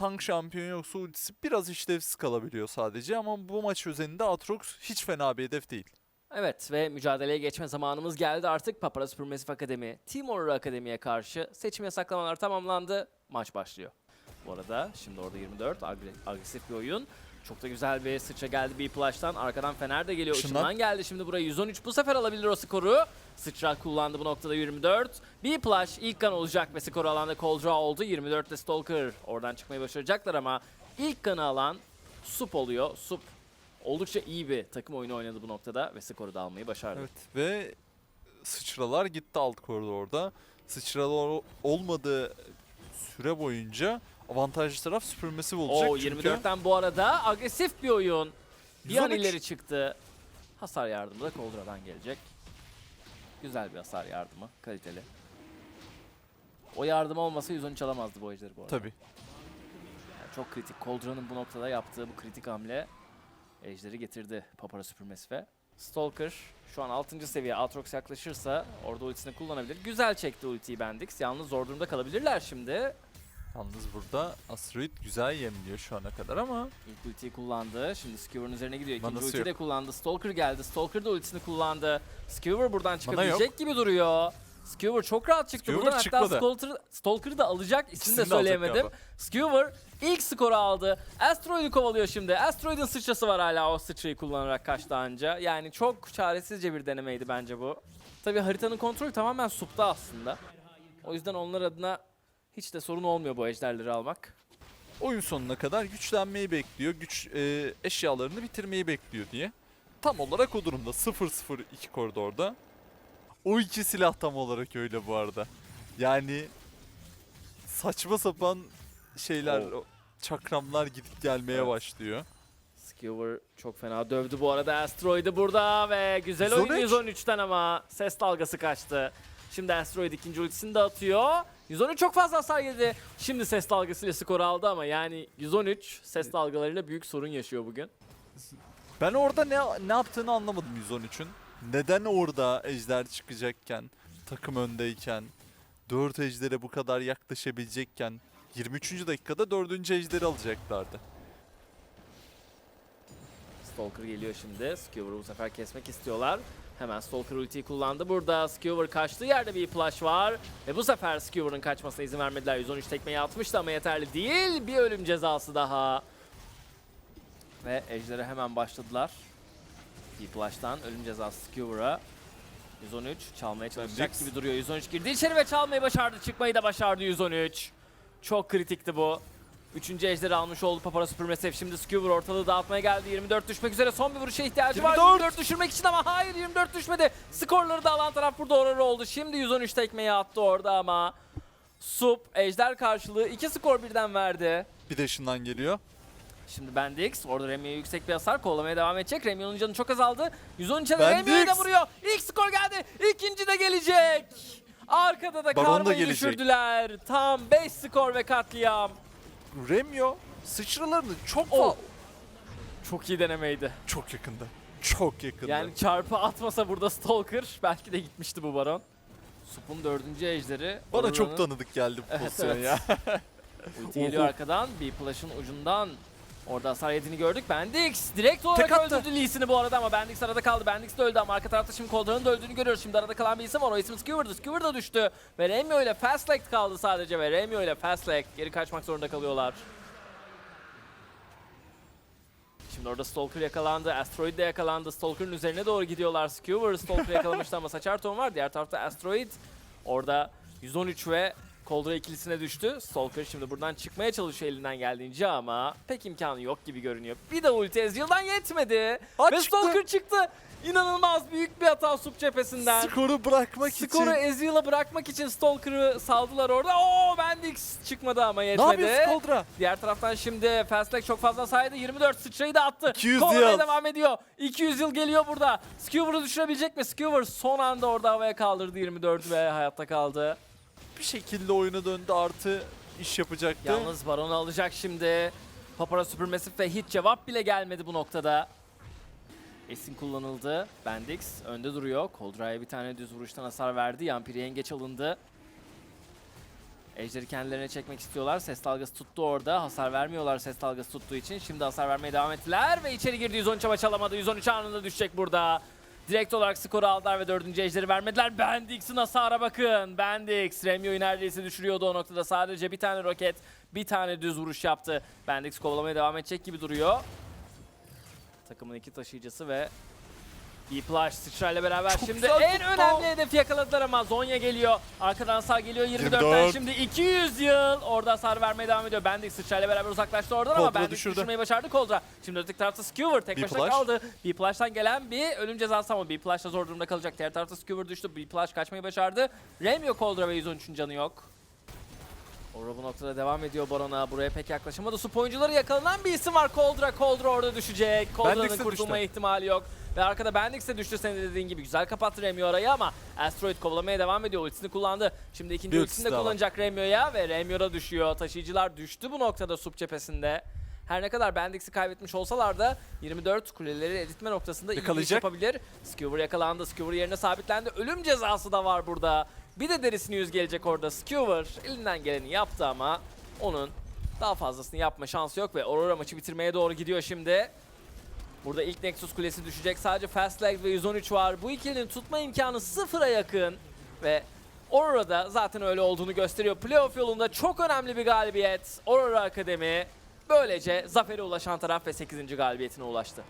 tank şampiyonu yoksa ultisi biraz işlevsiz kalabiliyor sadece ama bu maç özelinde Aatrox hiç fena bir hedef değil. Evet ve mücadeleye geçme zamanımız geldi artık. Papara Supermassive Akademi, Team Horror Akademi'ye karşı seçim yasaklamalar tamamlandı. Maç başlıyor. Bu arada şimdi orada 24 agre- agresif bir oyun. Çok da güzel bir sıçra geldi bir Plash'tan. Arkadan Fener de geliyor. Işından. Işından geldi şimdi buraya 113. Bu sefer alabilir o skoru. Sıçra kullandı bu noktada 24. Bir Plash ilk kan olacak ve skoru alan da Coldra oldu. 24'te Stalker oradan çıkmayı başaracaklar ama ilk kanı alan Sup oluyor. Sup oldukça iyi bir takım oyunu oynadı bu noktada ve skoru da almayı başardı. Evet ve sıçralar gitti alt koridorda. Sıçralar olmadığı süre boyunca avantajlı taraf Supermassive olacak. Oo çünkü 24'ten bu arada agresif bir oyun. Bir an 113. ileri çıktı. Hasar yardımı da Koldra'dan gelecek. Güzel bir hasar yardımı. Kaliteli. O yardım olmasa 113 alamazdı bu ejderi bu arada. Tabii. Yani çok kritik. Koldra'nın bu noktada yaptığı bu kritik hamle ejderi getirdi Papara Supermassive'e. Stalker şu an 6. seviye Aatrox yaklaşırsa orada ultisini kullanabilir. Güzel çekti ultiyi Bendix. Yalnız zor durumda kalabilirler şimdi. Yalnız burada Asteroid güzel yemliyor şu ana kadar ama İlk ultiyi kullandı. Şimdi Skewer'ın üzerine gidiyor. İkinci Manası ultiyi de kullandı. Stalker geldi. Stalker da ultisini kullandı. Skewer buradan çıkabilecek gibi duruyor. Skewer çok rahat çıktı Skewer buradan. Hatta çıkmadı. Stalker, Stalker'ı da alacak. İsmini de söyleyemedim. Skewer ilk skoru aldı. Asteroid'i kovalıyor şimdi. Asteroid'in sıçrası var hala o sıçrayı kullanarak kaçtı anca. Yani çok çaresizce bir denemeydi bence bu. Tabii haritanın kontrolü tamamen supta aslında. O yüzden onlar adına hiç de sorun olmuyor bu ejderleri almak. oyun sonuna kadar güçlenmeyi bekliyor. Güç e, eşyalarını bitirmeyi bekliyor diye. Tam olarak o durumda 0-0 iki koridorda. O iki silah tam olarak öyle bu arada. Yani saçma sapan şeyler, Oo. o çakramlar gidip gelmeye Evet. başlıyor. Skewer çok fena dövdü bu arada Asteroid'i burada ve güzel oyun 113. 113'ten ama ses dalgası kaçtı. Şimdi Asteroid ikinci ultisini de atıyor. 113 çok fazla hasar yedi. Şimdi ses dalgasıyla skor aldı ama yani 113 ses dalgalarıyla büyük sorun yaşıyor bugün. Ben orada ne ne yaptığını anlamadım 113'ün. Neden orada ejder çıkacakken, takım öndeyken, 4 ejdere bu kadar yaklaşabilecekken 23. dakikada 4. ejderi alacaklardı. Stalker geliyor şimdi. Skewer'ı bu sefer kesmek istiyorlar. Hemen Stalker ultiyi kullandı. Burada Skewer kaçtığı yerde bir flash var. Ve bu sefer Skewer'ın kaçmasına izin vermediler. 113 tekmeyi atmıştı ama yeterli değil. Bir ölüm cezası daha. Ve Ejder'e hemen başladılar. Bir flash'tan ölüm cezası Skewer'a. 113 çalmaya çalışacak gibi duruyor. 113 girdi içeri ve çalmayı başardı. Çıkmayı da başardı 113. Çok kritikti bu. Üçüncü ejderi almış oldu Papara Supermassive. Şimdi Skewer ortalığı dağıtmaya geldi. 24 düşmek üzere. Son bir vuruşa ihtiyacı var. 24. 24 düşürmek için ama hayır 24 düşmedi. Skorları da alan taraf burada Aurora oldu. Şimdi 113 tekmeyi attı orada ama Sup ejder karşılığı iki skor birden verdi. Bir de ışından geliyor. Şimdi Bendix orada Remy'ye yüksek bir hasar kovalamaya devam edecek. Remy'nin canı çok azaldı. 113'e de! Remy'ye de vuruyor. İlk skor geldi. İkinci de gelecek. Arkada da Baron da Karma'yı düşürdüler. Tam 5 skor ve katliam. Remyo sıçralarını çok Oh. Çok iyi denemeydi. çok yakında. Çok yakında. Yani çarpı atmasa burada Stalker belki de gitmişti bu Baron. Sup'un dördüncü ejderi. Bana çok Aurora'nın tanıdık geldi bu Evet, pozisyon evet. ya. Ulti geliyor arkadan. Bir flash'ın ucundan orada hasar yediğini gördük. Bendix direkt olarak Tek attı. öldürdü Lee'sini bu arada ama Bendix arada kaldı. Bendix de öldü ama arka tarafta şimdi Coldra'nın da öldüğünü görüyoruz. Şimdi arada kalan bir isim var. O isim Skewer'dı. Skewer da düştü. Ve Remyo ile Fastlect kaldı sadece ve Remyo ile Fastlect geri kaçmak zorunda kalıyorlar. Şimdi orada Stalker yakalandı. Asteroid de yakalandı. Stalker'ın üzerine doğru gidiyorlar. Skewer Stalker'ı yakalamıştı ama Saçar Tom var. Diğer tarafta Asteroid. Orada 113 ve Coldra ikilisine düştü. Stalker şimdi buradan çıkmaya çalışıyor elinden geldiğince ama pek imkanı yok gibi görünüyor. Bir de ulti Ezreal'dan yetmedi. Ha, ve çıktı. Stalker çıktı. İnanılmaz büyük bir hata Sup cephesinden. Skoru bırakmak Skoru için. Ezreal'a bırakmak için Stalker'ı saldılar orada. Oo Bendix çıkmadı ama Ne yetmedi. yapıyorsun Koldra? Diğer taraftan şimdi Fastlek çok fazla saydı. 24 sıçrayı da attı. 200 Kovalamaya yıl. devam ediyor. 200 yıl geliyor burada. Skewer'ı düşürebilecek mi? Skewer son anda orada havaya kaldırdı 24 ve hayatta kaldı. Bir şekilde oyuna döndü artı iş yapacaktı. Yalnız Baron'u alacak şimdi. Papara Supermassive ve hiç cevap bile gelmedi bu noktada. Esin kullanıldı. Bendix önde duruyor. Koldra'ya bir tane düz vuruştan hasar verdi. Yampiri yengeç alındı. Ejder'i kendilerine çekmek istiyorlar. Ses dalgası tuttu orada. Hasar vermiyorlar ses dalgası tuttuğu için. Şimdi hasar vermeye devam ettiler ve içeri girdi. 113 ama çalamadı. 113 anında düşecek burada. Direkt olarak skoru aldılar ve dördüncü ejderi vermediler. Bendix'in hasara bakın. Bendix Remio'yu neredeyse düşürüyordu o noktada. Sadece bir tane roket, bir tane düz vuruş yaptı. Bendix kovalamaya devam edecek gibi duruyor. Takımın iki taşıyıcısı ve B-Plush sıçrayla beraber Çok şimdi güzel en tuttu. önemli hedefi yakaladılar ama Zonya geliyor. Arkadan sağ geliyor 24'ten 24. şimdi 200 yıl. Orada hasar vermeye devam ediyor. Bendix sıçrayla beraber uzaklaştı oradan ama Coldra Bendix düşürdü. düşürmeyi başardı Coldra. Şimdi öteki tarafta Skewer tek başına kaldı. B-Plush'tan gelen bir ölüm cezası ama B-Plush da zor durumda kalacak. Diğer tarafta Skewer düştü. B-Plush kaçmayı başardı. Remyo Coldra ve 113'ün canı yok. Ora bu noktada devam ediyor Baron'a. Buraya pek yaklaşamadı. Sup oyuncuları yakalanan bir isim var. Coldra. Coldra orada düşecek. Coldra'nın Bendix de kurtulma düştü. ihtimali yok. Ve arkada Bendix de düştü senin de dediğin gibi. Güzel kapattı Remyo orayı ama Asteroid kovalamaya devam ediyor. Ultisini kullandı. Şimdi ikinci Bir ultisini ultisi de daha kullanacak Remyo'ya ve Remyo da düşüyor. Taşıyıcılar düştü bu noktada Sup cephesinde. Her ne kadar Bendix'i kaybetmiş olsalar da 24 kuleleri eritme noktasında iyi iş Yakalayacak. yapabilir. Skewer yakalandı. Skewer yerine sabitlendi. Ölüm cezası da var burada. Bir de derisini yüz gelecek orada. Skewer elinden geleni yaptı ama onun daha fazlasını yapma şansı yok ve Aurora maçı bitirmeye doğru gidiyor şimdi. Burada ilk Nexus kulesi düşecek. Sadece Fast Leg ve 113 var. Bu ikilinin tutma imkanı sıfıra yakın. Ve Aurora da zaten öyle olduğunu gösteriyor. Playoff yolunda çok önemli bir galibiyet. Aurora Akademi böylece zafere ulaşan taraf ve 8. galibiyetine ulaştı.